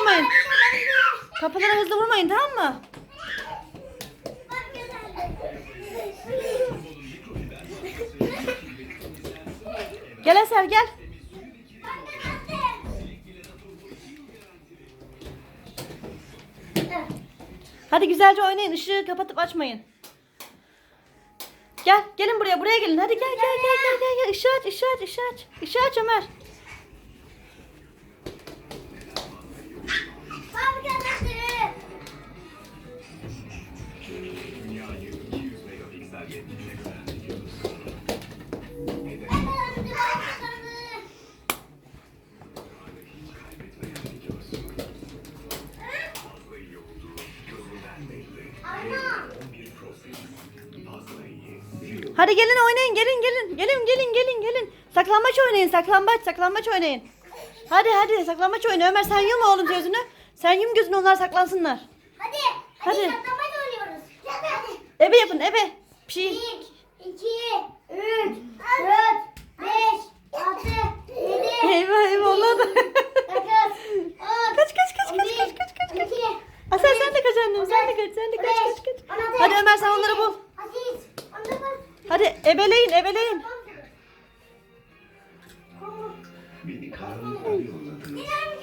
vurmayın. Kapılara hızlı vurmayın tamam mı? Gel Eser gel. Hadi güzelce oynayın. Işığı kapatıp açmayın. Gel, gelin buraya, buraya gelin. Hadi gel, gel, gel, gel, gel. Işığı aç, ışığı aç, ışığı aç. Işığı aç Ömer. Hadi gelin oynayın, gelin, gelin. Gelin, gelin, gelin, gelin. Saklambaç oynayın, saklambaç, saklambaç oynayın. Hadi, hadi, saklambaç oyna. Ömer sen yum oğlum gözünü. Sen yum gözünü onlar saklansınlar. Hadi. Hadi. Hadi. Ebe yapın, ebe. Bir şey. Bir, iki, üç, dört, beş, altı, yedi, Eyvah, eyvah, onlar da. Kaç, kaç, kaç, kaç, kaç, kaç, kaç, kaç. on iki, Asel sen de kaç annem, sen de kaç, sen de kaç, kaç, kaç. Hadi Ömer sen onları bul. Hadi ebeleyin, ebeleyin. Beni yolladı. Gidelim,